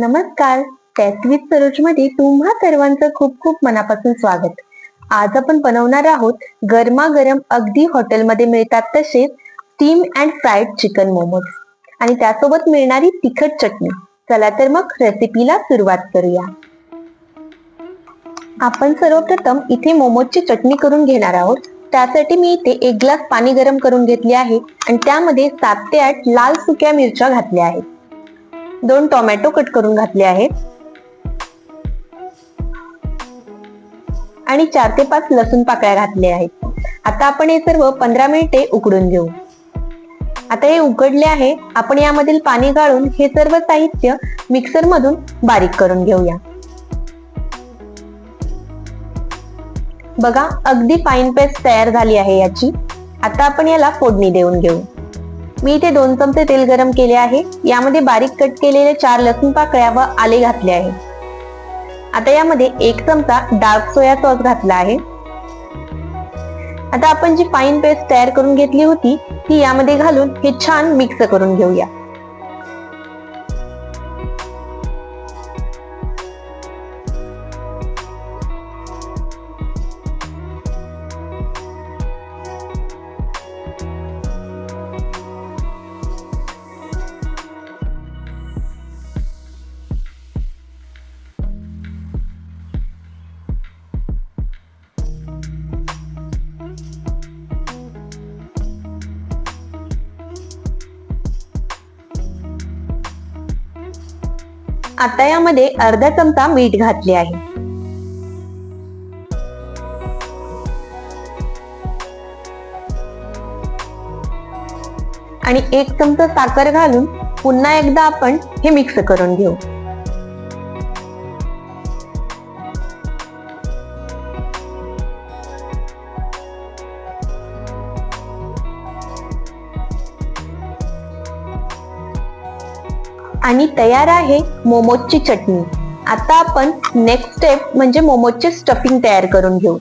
नमस्कार. त्यातवीस सरोजमध्ये तुम्हा सर्वांचं खूप खूप मनापासून स्वागत. आज आपण बनवणार आहोत गरमागरम अगदी हॉटेलमध्ये मिळतात तसेच steam and fried chicken momos आणि त्यासोबत मिळणारी तिखट चटणी. चला तर मग रेसिपीला सुरुवात करूया. आपण सर्वप्रथम इथे मोमोजची चटणी करून घेणार आहोत. त्यासाठी मी इथे एक ग्लास पाणी गरम करून घेतले आहे. आणि त्यामध्ये सात ते आठ लाल सुक्या मिरच्या घातल्या आहेत. दोन टोमॅटो कट करून घातले आहेत. आणि चार ते पाच लसूण पाकळ्या घातल्या आहेत. आता आपण हे सर्व पंधरा मिनिटे उकडून घेऊ. आता हे उकडले आहे. आपण यामधील पाणी गाळून हे सर्व साहित्य मिक्सर मधून बारीक करून घेऊया. बघा अगदी फाईन पेस्ट तयार झाली आहे याची. आता आपण याला फोडणी देऊन घेऊ. मी इथे दोन चमचे तेल गरम केले आहे. यामध्ये बारीक कट केलेले चार लसूण पाकळ्या व आले घातले आहे. आता यामध्ये एक चमचा डार्क सोया सॉस घातला आहे. आता आपण जी फाईन पेस्ट तयार करून घेतली होती ती यामध्ये घालून हे छान मिक्स करून घेऊया. आता यामध्ये अर्धा चमचा मीठ घातले आहे. आणि एक चमचा साखर घालून पुन्हा एकदा आपण हे मिक्स करून घेऊ. आणि तयार आहे मोमोजची चटणी. आता आपण नेक्स्ट स्टेप म्हणजे मोमोजचे स्टफिंग तयार करून घेऊ.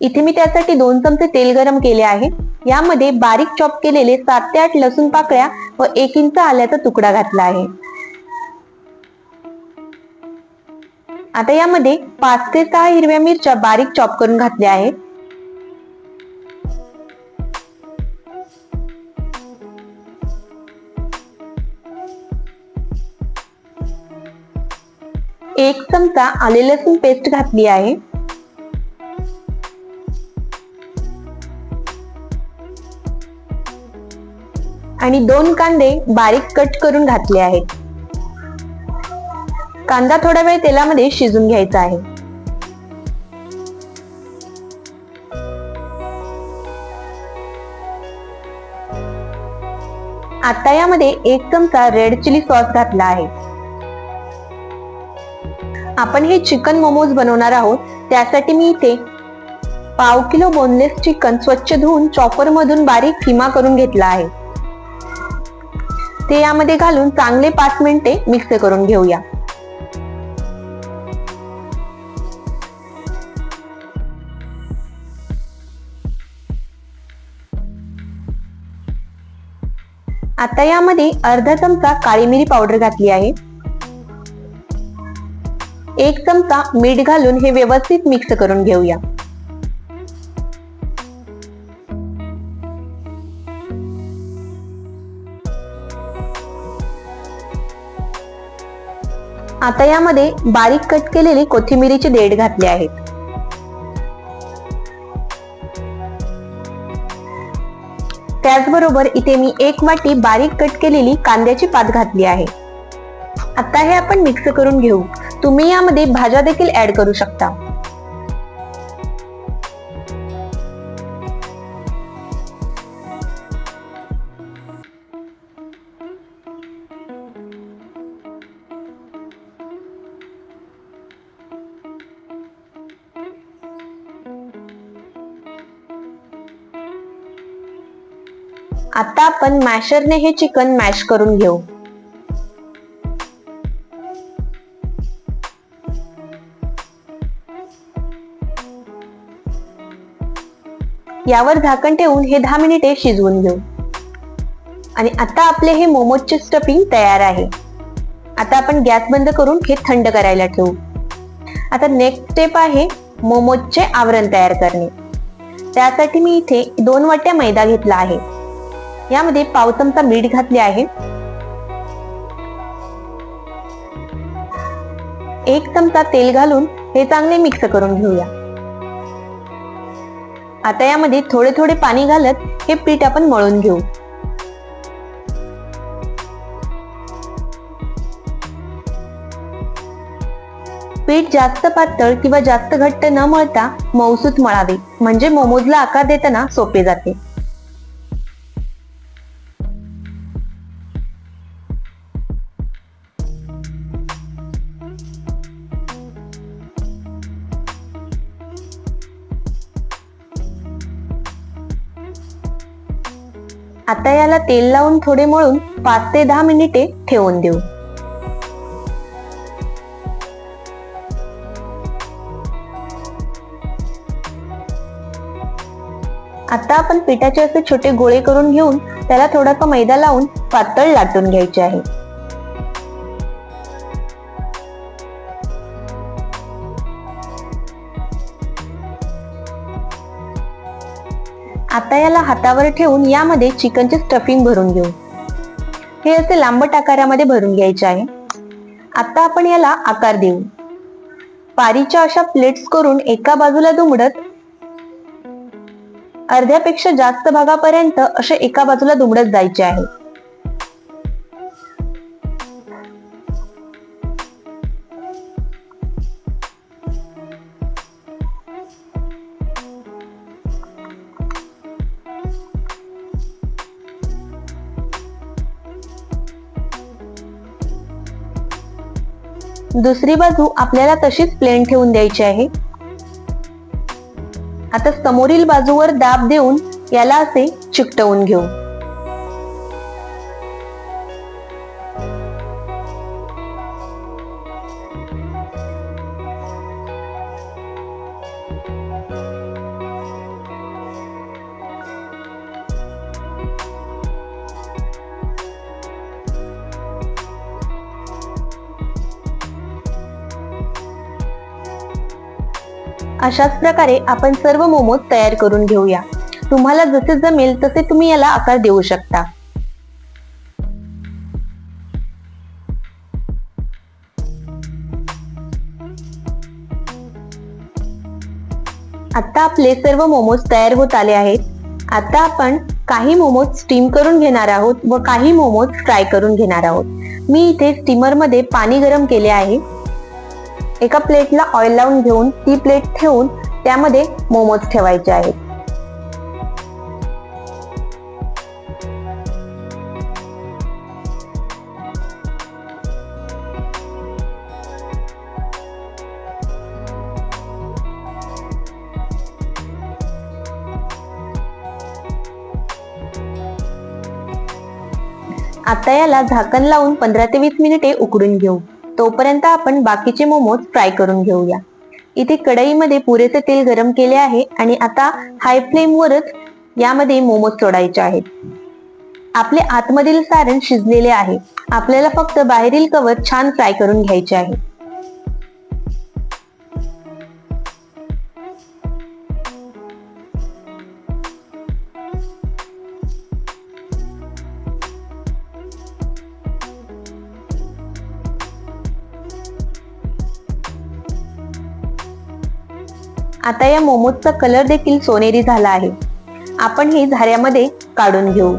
इथे मी त्यासाठी दोन चमचे तेल गरम केले आहे. यामध्ये बारीक चॉप केलेले सात ते आठ लसूण पाकळ्या व एक इंच आल्याचा तुकडा घातला आहे. आता यामध्ये पाच ते सहा हिरव्या मिरच्या बारीक चॉप करून घातल्या आहेत. एक चमचा आले लसूण पेस्ट घातली आहे. आणि दोन कांदे बारीक कट करून घातले आहेत. कांदा थोडा वेळ तेलामध्ये शिजून घ्यायचा आहे. आता यामध्ये एक चमचा रेड चिली सॉस घातला आहे. आपण हे चिकन मोमोज बनवणार आहोत. त्यासाठी मी इथे पाव किलो बोनलेस चिकन स्वच्छ धुवून चॉपर मधून बारीक किमा करून घेतला आहे. ते यामध्ये घालून चांगले पाच मिनिटे मिक्स करून घेऊया. आता यामध्ये अर्धा चमचा काळी मिरी पावडर घातली आहे. एक चमचा मीठ घालून हे व्यवस्थित मिक्स करून घेऊया. आता यामध्ये बारीक कट केलेले कोथिंबिरीचे देठ घातले आहेत त्याचबरोबर इथे मी एक वाटी बारीक कट केलेली कांद्याची पात घातली आहे. आता हे आपण मिक्स करून घेऊ. तुम्ही यामध्ये भाज्या देखील ऍड करू शकता. आता आपण मॅशरने हे चिकन मॅश करून घेऊ. यावर झाकण ठेवून हे दहा मिनिटे शिजवून घेऊ. आणि आता आपले हे मोमोजचे स्टफिंग तयार आहे. आता आपण गॅस बंद करून हे थंड करायला ठेवू. आता नेक्स्ट स्टेप आहे मोमोजचे आवरण तयार करणे. त्यासाठी मी इथे दोन वाट्या मैदा घेतला आहे. यामध्ये पाव चमचा मीठ घातले आहे. एक चमचा तेल घालून हे चांगले मिक्स करून घेऊया. आता यामध्ये थोडे थोडे पाणी घालत हे पीठ आपण मळून घेऊ. पीठ जास्त पातळ किंवा जास्त घट्ट न मळता मऊसूत मळावे. म्हणजे मोमोजला आकार देताना सोपे जाते. आता याला तेल लावून थोडे मळून पाच ते दहा मिनिटे ठेवून देऊ. आता आपण पिठाचे असे छोटे गोळे करून घेऊन त्याला थोडासा मैदा लावून पातळ लाटून घ्यायचे आहे. आता याला हातावर ठेवून यामध्ये चिकनचे स्टफिंग भरून घेऊ. हे असे लांबट आकारामध्ये भरून घ्यायचे आहे. आता आपण याला आकार देऊ. पारीच्या अशा प्लेट्स करून एका बाजूला दुमडत अर्ध्यापेक्षा जास्त भागापर्यंत असे एका बाजूला दुमडत जायचे आहे. दुसरी बाजू आपल्याला तशीच प्लेन ठेवून द्यायची आहे. आता समोरील बाजूवर दाब देऊन याला असे चिकटवून घेऊ. अशाच प्रकारे आपण सर्व मोमोज तयार करून घेऊया. तुम्हाला जसे जमेल तसे तुम्ही याला आकार देऊ शकता. आता आपले सर्व मोमोज तयार होत आले आहेत. आता आपण काही मोमोज स्टीम करून घेणार आहोत व काही मोमोज फ्राय करून घेणार आहोत. मी इथे स्टीमरमध्ये पाणी गरम केले आहे. एका प्लेटला ऑइल लावून घेऊन ती प्लेट ठेवून त्यामध्ये मोमोज ठेवायचे आहेत. आता याला झाकण लावून पंधरा ते वीस मिनिटे उकडून घेऊ. तोपर्यंत आपण बाकीचे मोमोज फ्राय करून घेऊया. इथे कढईमध्ये पुरेसे तेल गरम केले आहे आणि आता हाय फ्लेमवरच यामध्ये मोमोज सोडायचे आहेत. आपले आतमधील सारण शिजलेले आहे. आपल्याला फक्त बाहेरील कवर छान फ्राय करून घ्यायचे आहे. आता या मोमोजचा कलर देखील सोनेरी झाला आहे. आपण हे झाऱ्यामध्ये काढून घेऊ.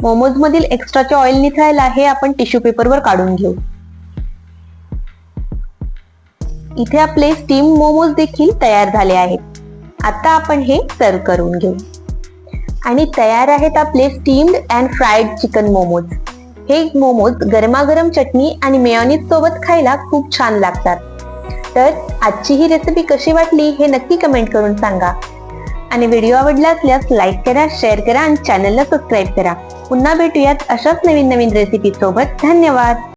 मोमोज मधील एक्स्ट्राचे ऑइल निथळायला हे आपण टिश्यू पेपरवर काढून घेऊ. इथे आपले स्टीम मोमोज देखील तयार झाले आहेत. आता आपण हे सर्व करून घेऊ. आणि तयार आहेत आपले steamed and fried chicken momos. हे मोमोज गरमागरम चटणी आणि मेयोनीज सोबत खायला खूप छान लागतात. तर आजची ही रेसिपी कशी वाटली हे नक्की कमेंट करून सांगा. आणि व्हिडिओ आवडला असल्यास लाईक करा शेअर करा आणि चॅनलला सबस्क्राईब करा. पुन्हा भेटूयात अशाच नवीन नवीन रेसिपी सोबत. धन्यवाद!